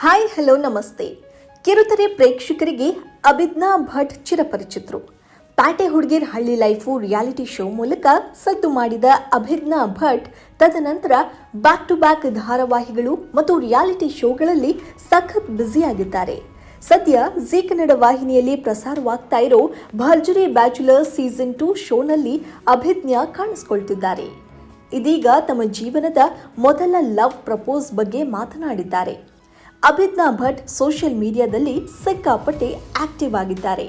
Hi, hello, ನಮಸ್ತೆ. ಕಿರುತೆರೆ ಪ್ರೇಕ್ಷಕರಿಗೆ ಅಭಿಜ್ಞಾ ಭಟ್ ಚಿರಪರಿಚಿತರು. ಪ್ಯಾಟೆ ಹುಡುಗಿರ್ ಹಳ್ಳಿ ಲೈಫು ರಿಯಾಲಿಟಿ ಶೋ ಮೂಲಕ ಸದ್ದು ಮಾಡಿದ ಅಭಿಜ್ಞಾ ಭಟ್ ತದನಂತರ ಬ್ಯಾಕ್ ಟು ಬ್ಯಾಕ್ ಧಾರಾವಾಹಿಗಳು ಮತ್ತು ರಿಯಾಲಿಟಿ ಶೋಗಳಲ್ಲಿ ಸಖತ್ ಬ್ಯುಸಿಯಾಗಿದ್ದಾರೆ. ಸದ್ಯ ಜೀ ಕನ್ನಡ ವಾಹಿನಿಯಲ್ಲಿ ಪ್ರಸಾರವಾಗ್ತಾ ಇರೋ ಭರ್ಜರಿ ಬ್ಯಾಚುಲರ್ ಸೀಸನ್ ಟು ಶೋನಲ್ಲಿ ಅಭಿಜ್ಞಾ ಕಾಣಿಸ್ಕೊಳ್ತಿದ್ದಾರೆ. ಇದೀಗ ತಮ್ಮ ಜೀವನದ ಮೊದಲ ಲವ್ ಪ್ರಪೋಸ್ ಬಗ್ಗೆ ಮಾತನಾಡಿದ್ದಾರೆ. ಅಭಿಜ್ಞಾ ಭಟ್ ಸೋಷಿಯಲ್ ಮೀಡಿಯಾದಲ್ಲಿ ಸಿಕ್ಕಾಪಟ್ಟೆ ಆಕ್ಟಿವ್ ಆಗಿದ್ದಾರೆ.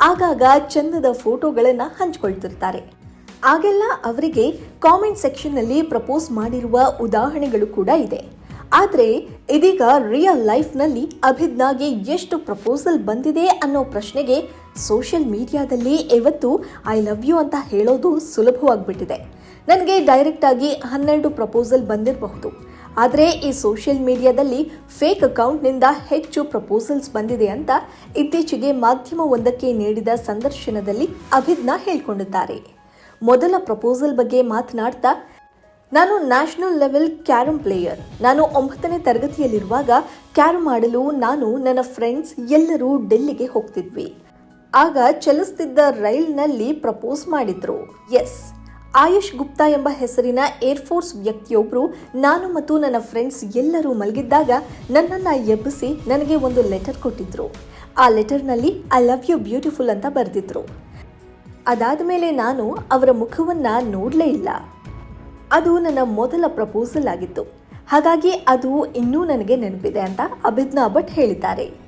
ಆಗಾಗ ಚಂದದ ಫೋಟೋಗಳನ್ನು ಹಂಚಿಕೊಳ್ತಿರ್ತಾರೆ. ಆಗೆಲ್ಲ ಅವರಿಗೆ ಕಾಮೆಂಟ್ ಸೆಕ್ಷನ್ನಲ್ಲಿ ಪ್ರಪೋಸ್ ಮಾಡಿರುವ ಉದಾಹರಣೆಗಳು ಕೂಡ ಇದೆ. ಆದರೆ ಇದೀಗ ರಿಯಲ್ ಲೈಫ್ನಲ್ಲಿ ಅಭಿಜ್ಞಾಗೆ ಎಷ್ಟು ಪ್ರಪೋಸಲ್ ಬಂದಿದೆ ಅನ್ನೋ ಪ್ರಶ್ನೆಗೆ ಸೋಷಿಯಲ್ ಮೀಡಿಯಾದಲ್ಲಿ ಇವತ್ತು ಐ ಲವ್ ಯು ಅಂತ ಹೇಳೋದು ಸುಲಭವಾಗಿಬಿಟ್ಟಿದೆ. ನನಗೆ ಡೈರೆಕ್ಟಾಗಿ ಹನ್ನೆರಡು ಪ್ರಪೋಸಲ್ ಬಂದಿರಬಹುದು. ಆದರೆ ಈ ಸೋಷಿಯಲ್ ಮೀಡಿಯಾದಲ್ಲಿ ಫೇಕ್ ಅಕೌಂಟ್ನಿಂದ ಹೆಚ್ಚು ಪ್ರಪೋಸಲ್ಸ್ ಬಂದಿದೆ ಅಂತ ಇತ್ತೀಚೆಗೆ ಮಾಧ್ಯಮವೊಂದಕ್ಕೆ ನೀಡಿದ ಸಂದರ್ಶನದಲ್ಲಿ ಅಭಿಜ್ಞಾ ಹೇಳಿಕೊಂಡಿದ್ದಾರೆ. ಮೊದಲ ಪ್ರಪೋಸಲ್ ಬಗ್ಗೆ ಮಾತನಾಡ್ತಾ, ನಾನು ನ್ಯಾಷನಲ್ ಲೆವೆಲ್ ಕ್ಯಾರಮ್ ಪ್ಲೇಯರ್ ನಾನು ಒಂಬತ್ತನೇ ತರಗತಿಯಲ್ಲಿರುವಾಗ ಕ್ಯಾರಮ್ ಆಡಲು ನಾನು ನನ್ನ ಫ್ರೆಂಡ್ಸ್ ಎಲ್ಲರೂ ಡೆಲ್ಲಿಗೆ ಹೋಗ್ತಿದ್ವಿ. ಆಗ ಚಲಿಸ್ತಿದ್ದ ರೈಲ್ನಲ್ಲಿ ಪ್ರಪೋಸ್ ಮಾಡಿದ್ರು. ಎಸ್ ಆಯುಷ್ ಗುಪ್ತಾ ಎಂಬ ಹೆಸರಿನ ಏರ್ಫೋರ್ಸ್ ವ್ಯಕ್ತಿಯೊಬ್ಬರು ನಾನು ಮತ್ತು ನನ್ನ ಫ್ರೆಂಡ್ಸ್ ಎಲ್ಲರೂ ಮಲಗಿದ್ದಾಗ ನನ್ನನ್ನು ಎಬ್ಬಿಸಿ ನನಗೆ ಒಂದು ಲೆಟರ್ ಕೊಟ್ಟಿದ್ರು. ಆ ಲೆಟರ್ನಲ್ಲಿ ಐ ಲವ್ ಯು ಬ್ಯೂಟಿಫುಲ್ ಅಂತ ಬರೆದಿದ್ರು. ಅದಾದ ಮೇಲೆ ನಾನು ಅವರ ಮುಖವನ್ನು ನೋಡಲೇ ಇಲ್ಲ. ಅದು ನನ್ನ ಮೊದಲ ಪ್ರಪೋಸಲ್ ಆಗಿತ್ತು. ಹಾಗಾಗಿ ಅದು ಇನ್ನೂ ನನಗೆ ನೆನಪಿದೆ ಅಂತ ಅಭಿಜ್ಞಾ ಭಟ್ ಹೇಳಿದ್ದಾರೆ.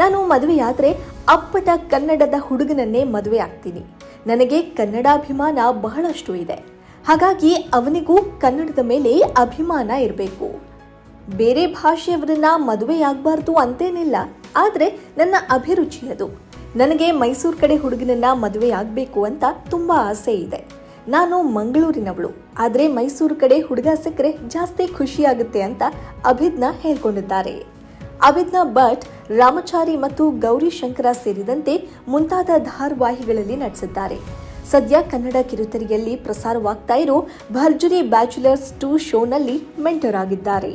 ನಾನು ಮದುವೆಯಾದರೆ ಅಪ್ಪಟ ಕನ್ನಡದ ಹುಡುಗನನ್ನೇ ಮದುವೆ ಆಗ್ತೀನಿ. ನನಗೆ ಕನ್ನಡಾಭಿಮಾನ ಬಹಳಷ್ಟು ಇದೆ. ಹಾಗಾಗಿ ಅವನಿಗೂ ಕನ್ನಡದ ಮೇಲೆ ಅಭಿಮಾನ ಇರಬೇಕು. ಬೇರೆ ಭಾಷೆಯವರನ್ನ ಮದುವೆಯಾಗಬಾರ್ದು ಅಂತೇನಿಲ್ಲ. ಆದರೆ ನನ್ನ ಅಭಿರುಚಿ ಅದು. ನನಗೆ ಮೈಸೂರು ಕಡೆ ಹುಡುಗನನ್ನ ಮದುವೆ ಆಗಬೇಕು ಅಂತ ತುಂಬ ಆಸೆ ಇದೆ. ನಾನು ಮಂಗಳೂರಿನವಳು. ಆದರೆ ಮೈಸೂರು ಕಡೆ ಹುಡುಗ ಸಿಕ್ಕರೆ ಜಾಸ್ತಿ ಖುಷಿಯಾಗುತ್ತೆ ಅಂತ ಅಭಿಜ್ಞಾ ಹೇಳ್ಕೊಂಡಿದ್ದಾರೆ. ಅಭಿಜ್ಞಾ ಭಟ್, ರಾಮಚಾರಿ ಮತ್ತು ಗೌರಿ ಶಂಕರ ಸೇರಿದಂತೆ ಮುಂತಾದ ಧಾರಾವಾಹಿಗಳಲ್ಲಿ ನಟಿಸಿದ್ದಾರೆ. ಸದ್ಯ ಕನ್ನಡ ಕಿರುತೆರೆಯಲ್ಲಿ ಪ್ರಸಾರವಾಗ್ತಾ ಇರೋ ಭರ್ಜರಿ ಬ್ಯಾಚುಲರ್ಸ್ ಟೂ ಶೋನಲ್ಲಿ ಮೆಂಟರ್ ಆಗಿದ್ದಾರೆ